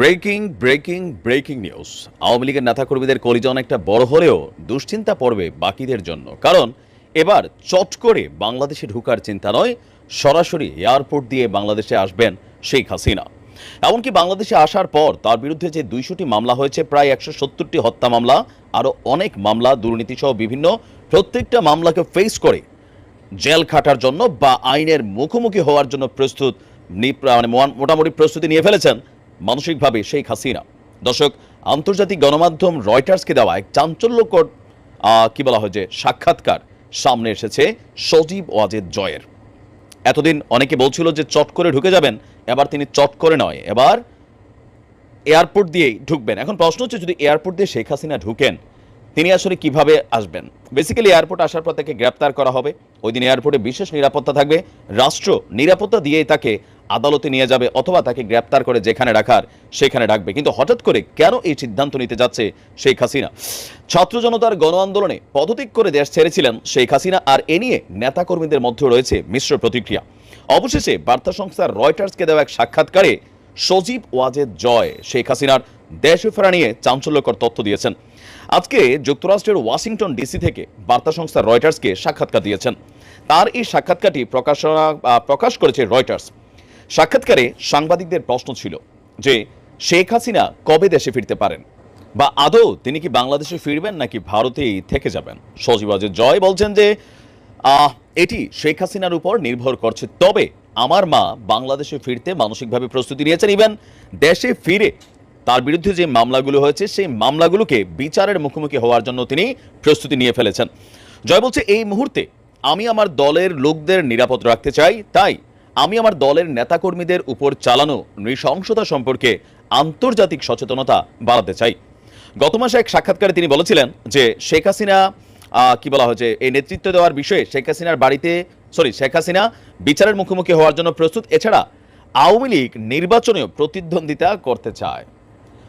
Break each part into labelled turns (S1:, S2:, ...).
S1: Breaking breaking breaking news. Awami লীগের নেতাকর্মীদের কলিজা অনেকটা বড় হলেও দুশ্চিন্তা পড়বে বাকিদের জন্য। কারণ এবার চট করে বাংলাদেশে ঢুকার চিন্তা নয়, সরাসরি এয়ারপোর্ট দিয়ে বাংলাদেশে আসবেন শেখ হাসিনা। এমনকি বাংলাদেশে আসার পর তার বিরুদ্ধে যে দুইশোটি মামলা হয়েছে, প্রায় একশো সত্তরটি হত্যা মামলা, আরও অনেক মামলা, দুর্নীতিসহ বিভিন্ন প্রত্যেকটা মামলাকে ফেস করে জেল খাটার জন্য বা আইনের মুখোমুখি হওয়ার জন্য প্রস্তুত মানে মোটামুটি প্রস্তুতি নিয়ে ফেলেছেন মানসিকভাবে শেখ হাসিনা। দর্শক, আন্তর্জাতিক গণমাধ্যম রয়টার্সকে দেওয়া এক চাঞ্চল্যকর কি বলা হয় যে, সাক্ষাৎকার সামনে এসেছে সজীব ওয়াজেদ জয়ের। এতদিন অনেকে বলছিল যে, চট করে ঢুকে যাবেন, এবার তিনি চট করে নয়, এবার এয়ারপোর্ট দিয়েই ঢুকবেন। এখন প্রশ্ন হচ্ছে, যদি এয়ারপোর্ট দিয়ে শেখ হাসিনা ঢুকেন, তিনি আসলে কীভাবে আসবেন? বেসিক্যালি এয়ারপোর্ট আসার পর তাকে গ্রেপ্তার করা হবে। ওই দিন এয়ারপোর্টে বিশেষ নিরাপত্তা থাকবে। রাষ্ট্র নিরাপত্তা দিয়েই তাকে আদালতে নিয়ে যাবে অথবা তাকে গ্রেপ্তার করে যেখানে রাখার সেখানে রাখবে। কিন্তু হঠাৎ করে কেন এই সিদ্ধান্ত নিতে যাচ্ছে শেখ হাসিনা? ছাত্র জনতার গণ আন্দোলনে পদত্যাগ করে দেশ ছেড়েছিলেন শেখ হাসিনা আর এ নিয়ে নেতাকর্মীদের মধ্যে রয়েছে মিশ্র প্রতিক্রিয়া। অবশেষে বার্তা সংস্থা রয়টার্সকে দেওয়া এক সাক্ষাৎকারে সজীব ওয়াজেদ জয় শেখ হাসিনার দেশে ফেরা নিয়ে চাঞ্চল্যকর তথ্য দিয়েছেন। আজকে যুক্তরাষ্ট্রের ওয়াশিংটন ডিসি থেকে বার্তা সংস্থা রয়টার্সকে সাক্ষাৎকার দিয়েছেন। তার এই সাক্ষাৎকারটি প্রকাশনা প্রকাশ করেছে রয়টার্স। সাক্ষাৎকারে সাংবাদিকদের প্রশ্ন ছিল যে শেখ হাসিনা কবে দেশে ফিরতে পারেন? বা আদৌ তিনি কি বাংলাদেশে ফিরবেন নাকি ভারতেই থেকে যাবেন? সজীব ওয়াজেদ জয় বলছেন যে এটি শেখ হাসিনার উপর নির্ভর করছে। তবে আমার মা বাংলাদেশে ফিরতে মানসিকভাবে প্রস্তুতি নিয়েছেন। ইভেন দেশে ফিরে তার বিরুদ্ধে যে মামলাগুলো হয়েছে, সেই মামলাগুলোকে বিচারের মুখোমুখি হওয়ার জন্য তিনি প্রস্তুতি নিয়ে ফেলেছেন। জয় বলছে, এই মুহূর্তে আমি আমার দলের লোকদের নিরাপদ রাখতে চাই। তাই আমি আমার দলের নেতাকর্মীদের উপর চালানো নৃশংসতা সম্পর্কে আন্তর্জাতিক সচেতনতা বাড়াতে চাই। গত মাসে এক সাক্ষাৎকারে তিনি বলেছিলেন যে শেখ হাসিনা কি বলা হয়েছে এই নেতৃত্ব দেওয়ার বিষয়ে শেখ হাসিনার বাড়িতে, সরি, শেখ হাসিনা বিচারের মুখোমুখি হওয়ার জন্য প্রস্তুত। এছাড়া আওয়ামী লীগ নির্বাচনেও প্রতিদ্বন্দ্বিতা করতে চায়।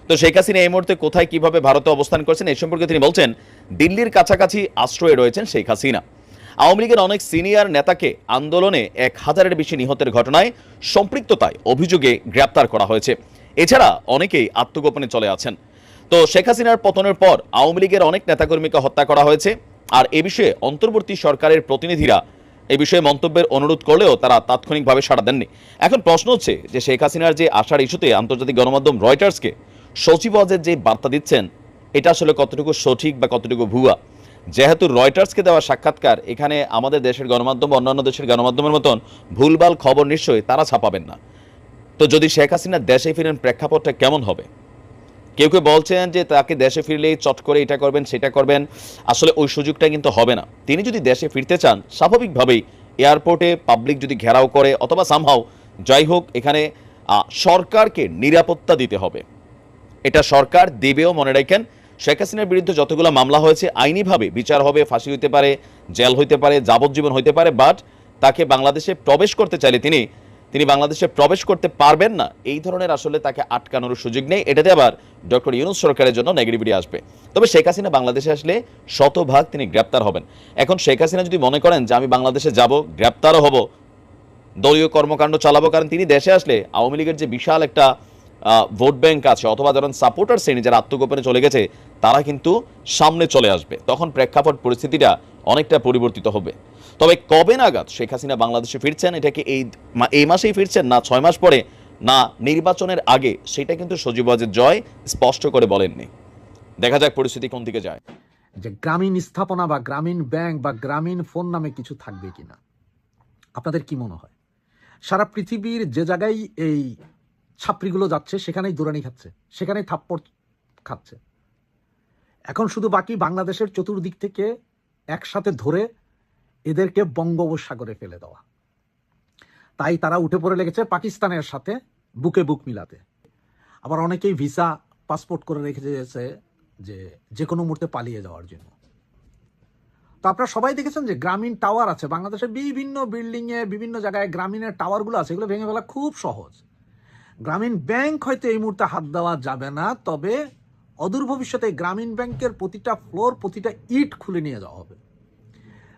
S1: তো শেখ হাসিনা এই মুহূর্তে কোথায় কীভাবে ভারতে অবস্থান করছেন এই সম্পর্কে তিনি বলছেন, দিল্লির কাছাকাছি আশ্রয়ে রয়েছেন শেখ হাসিনা। আওয়ামী লীগের অনেক সিনিয়র নেতাকে আন্দোলনে এক হাজারের বেশি নিহতের ঘটনায় সম্পৃক্ততায় অভিযোগে গ্রেপ্তার করা হয়েছে। এছাড়া অনেকেই আত্মগোপনে চলে আছেন। তো শেখ হাসিনার পতনের পর আওয়ামী লীগের অনেক নেতাকর্মীকে হত্যা করা হয়েছে। আর এ বিষয়ে অন্তর্বর্তী সরকারের প্রতিনিধিরা এই বিষয়ে মন্তব্যের অনুরোধ করলেও তারা তাৎক্ষণিকভাবে সাড়া দেননি। এখন প্রশ্ন হচ্ছে যে শেখ হাসিনার যে আসার ইস্যুতে আন্তর্জাতিক গণমাধ্যম রয়টার্সকে সচিব ওয়াজেদ যে বার্তা দিচ্ছেন, এটা আসলে কতটুকু সঠিক বা কতটুকু ভুয়া? যেহেতু রয়টার্সকে দেওয়া সাক্ষাৎকার, এখানে আমাদের দেশের গণমাধ্যম, অন্যান্য দেশের গণমাধ্যমের মতন ভুলভাল খবর নিশ্চয়ই তারা ছাপাবেন না। তো যদি শেখ হাসিনা দেশে ফিরেন, প্রেক্ষাপটটা কেমন হবে? কেউ কেউ বলছেন যে তাকে দেশে ফিরলেই চট করে এটা করবেন, সেটা করবেন। আসলে ওই সুযোগটা কিন্তু হবে না। তিনি যদি দেশে ফিরতে চান, স্বাভাবিকভাবেই এয়ারপোর্টে পাবলিক যদি ঘেরাও করে অথবা সামহাও যাই হোক, এখানে সরকারকে নিরাপত্তা দিতে হবে। এটা সরকার দেবেও মনে রাখেন শেখ হাসিনার বিরুদ্ধে যতগুলো মামলা হয়েছে, আইনিভাবে বিচার হবে, ফাঁসি হইতে পারে, জেল হইতে পারে, যাবজ্জীবন হইতে পারে বাট তাকে বাংলাদেশে প্রবেশ করতে চাইলে তিনি তিনি বাংলাদেশে প্রবেশ করতে পারবেন না। এই ধরনের আসলে তাকে আটকানোর সুযোগ নেই। এটাতে আবার ডক্টর ইউনুস সরকারের জন্য নেগেটিভিটি আসবে। তবে শেখ হাসিনা বাংলাদেশে আসলে শতভাগ তিনি গ্রেপ্তার হবেন। এখন শেখ হাসিনা যদি মনে করেন যে আমি বাংলাদেশে যাব, গ্রেপ্তারও হব, দলীয় কর্মকাণ্ড চালাবো, কারণ তিনি দেশে আসলে আওয়ামী লীগের যে বিশাল একটা ভোট ব্যাংক আছে অথবা ধরেন সাপোর্টার শ্রেণি যারা আত্মগোপনে চলে গেছে, তারা কিন্তু সামনে চলে আসবে। তখন প্রেক্ষাপট পরিস্থিতিটা অনেকটা পরিবর্তিত হবে। তবে কবে নাগাদ শেখ হাসিনা বাংলাদেশে ফিরছেন এটাকে এই এই মাসেই ফিরছেন না ছয় মাস পরে? না, নির্বাচনের আগে? সেটা কিন্তু সজীব জয় স্পষ্ট করে বলেননি। দেখা যাক পরিস্থিতি কোন দিকে যায়।
S2: যে গ্রামীণ স্থাপনা বা গ্রামীণ ব্যাংক বা গ্রামীণ ফোন নামে কিছু থাকবে কিনা? আপনাদের কি মনে হয়? সারা পৃথিবীর যে জায়গায় এই ছাত্রীগুলো যাচ্ছে, সেখানেই দৌড়ানি খাচ্ছে, সেখানেই থাপ্পড় খাচ্ছে। এখন শুধু বাকি বাংলাদেশের চতুর্দিক থেকে একসাথে ধরে এদেরকে বঙ্গোপসাগরে ফেলে দেওয়া। তাই তারা উঠে পড়ে লেগেছে পাকিস্তানের সাথে বুকে বুক মিলাতে। আবার অনেকেই ভিসা, পাসপোর্ট করে রেখে দিয়েছে যে যে কোনো মুহূর্তে পালিয়ে যাওয়ার জন্য। তো আপনারা সবাই দেখেছেন যে গ্রামীণ টাওয়ার আছে বাংলাদেশের বিভিন্ন বিল্ডিংয়ে, বিভিন্ন জায়গায় গ্রামীণের টাওয়ারগুলো আছে, এগুলো ভেঙে ফেলা খুব সহজ। গ্রামীণ ব্যাংক হয়তো এই মুহূর্তে হাত দেওয়া যাবে না, তবে অদূর ভবিষ্যতে গ্রামীণ ব্যাংকের প্রতিটা ফ্লোর, প্রতিটা ইট খুলে নিয়ে যাওয়া হবে।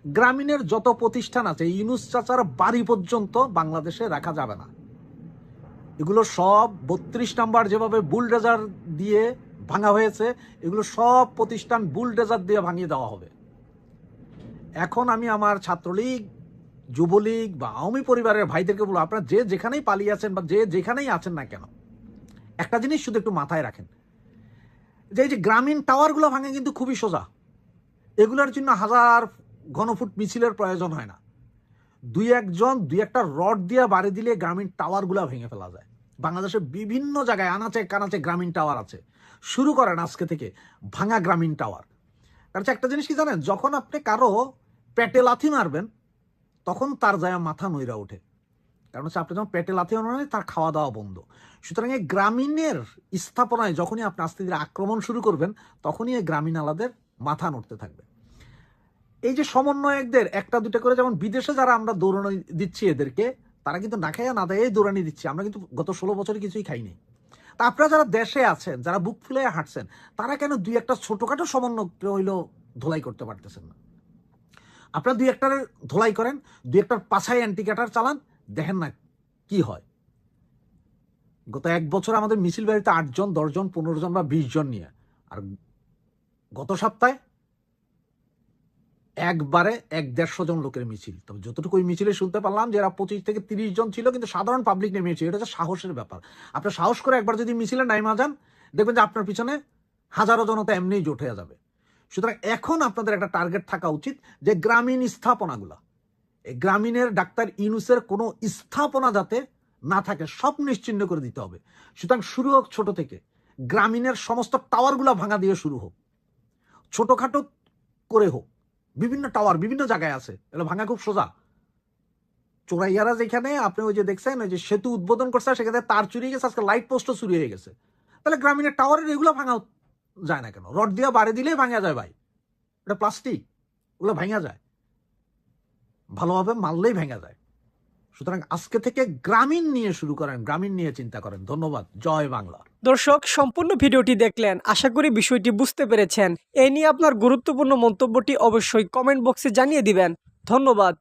S2: গ্রামীণের যত প্রতিষ্ঠান আছে, ইউনুস চাচার বাড়ি পর্যন্ত বাংলাদেশে রাখা যাবে না। এগুলো সব বত্রিশ নাম্বার যেভাবে বুলডেজার দিয়ে ভাঙা হয়েছে, এগুলো সব প্রতিষ্ঠান বুলডেজার দিয়ে ভাঙিয়ে দেওয়া হবে। এখন আমি আমার ছাত্রলীগ যুবলীগ বা আওয়ামী পরিবারের ভাইদেরকে বলব আপনারা যে যেখানেই পালিয়ে আছেন বা যে যেখানেই আছেন না কেন, একটা জিনিস শুধু একটু মাথায় রাখেন। যে এই যে গ্রামীণ টাওয়ারগুলো ভাঙে কিন্তু খুবই সোজা। এগুলোর জন্য হাজার ঘনফুট মিছিলের প্রয়োজন হয় না। দুই একজন, দুই একটা রড দিয়ে বাড়ি দিলে গ্রামীণ টাওয়ারগুলো ভেঙে ফেলা যায়। বাংলাদেশের বিভিন্ন জায়গায় আনাচে কানাচে গ্রামীণ টাওয়ার আছে। শুরু করেন আজকে থেকে ভাঙা গ্রামীণ টাওয়ার। কারণ একটা জিনিস কি জানেন, যখন আপনি কারও পেটে লাথি মারবেন তখন তার যায় মাথা নইরা ওঠে। কারণ হচ্ছে আপনি যখন পেটে লাথি মারবেন তার খাওয়া দাওয়া বন্ধ। সুতরাং এই গ্রামীণের স্থাপনায় যখনই আপনি আস্তে ধীরে আক্রমণ শুরু করবেন, তখনই এই গ্রামীণ আলাদের মাথা নড়তে থাকবে। এই যে সমন্বয়কদের একটা দুটা করে যেমন বিদেশে যারা আমরা দৌড়ানি দিচ্ছি এদেরকে, তারা কিন্তু না খাইয়া না দেয় দৌড়ানি দিচ্ছি। আমরা কিন্তু গত ষোলো বছরে কিছুই খাইনি তা আপনারা যারা দেশে আছেন, যারা বুক ফুলে হাঁটছেন, তারা কেন দুই একটা ছোটোখাটো সমন্বয় হইল ধোলাই করতে পারতেছেন না? আপনারা দুই একটার ধোলাই করেন, দুই একটার পাছায় অ্যান্টিকাটার চালান, দেখেন না কি হয়। গত এক বছর আমাদের মিছিল বাড়িতে আটজন, দশজন পনেরো জন বা বিশ জন নিয়ে। আর গত সপ্তাহে একবারে এক দেড়শো জন লোকের মিছিল। তবে যতটুকু ওই মিছিলে শুনতে পারলাম যে এরা পঁচিশ থেকে তিরিশ জন ছিল, কিন্তু সাধারণ পাবলিক নেমেছে এটা হচ্ছে সাহসের ব্যাপার। আপনার সাহস করে একবার যদি মিছিলে নাইমা যান, দেখবেন যে আপনার পিছনে হাজারো জনতা এমনিই জোট হয়ে যাবে। সুতরাং এখন আপনাদের একটা টার্গেট থাকা উচিত যে গ্রামীণ স্থাপনাগুলা, এই গ্রামীণের ডাক্তার ইউনুসের কোনো স্থাপনা যাতে না থাকে, সব নিশ্চিন্ন করে দিতে হবে। সুতরাং শুরু হোক ছোট থেকে। গ্রামীণের সমস্ত টাওয়ারগুলো ভাঙা দিয়ে শুরু হোক। ছোটোখাটো করে হোক। বিভিন্ন টাওয়ার বিভিন্ন জায়গায় আছে। এগুলো ভাঙা খুব সোজা। চোরাইয়ারা যেখানে, আপনি ওই যে দেখছেন, ওই যে সেতু উদ্বোধন করছে, সেখানে তার চুরি হয়ে গেছে, আজকে লাইট পোস্টও চুরি হয়ে গেছে। তাহলে গ্রামীণের টাওয়ারের এগুলো ভাঙা যায় না কেন? রড দিয়ে বাড়ি দিলেই ভাঙা যায় ভাই। এটা প্লাস্টিক ওগুলো ভাঙা যায়। ভালোভাবে মারলেই ভেঙে যায়। সুতরাং আজকে থেকে গ্রামীণ নিয়ে শুরু করেন, গ্রামীণ নিয়ে চিন্তা করেন। ধন্যবাদ, জয় বাংলা।
S3: দর্শক, সম্পূর্ণ ভিডিওটি দেখলেন, আশা করি বিষয়টি বুঝতে পেরেছেন। এ নিয়ে আপনার গুরুত্বপূর্ণ মন্তব্যটি অবশ্যই কমেন্ট বক্সে জানিয়ে দিবেন। ধন্যবাদ।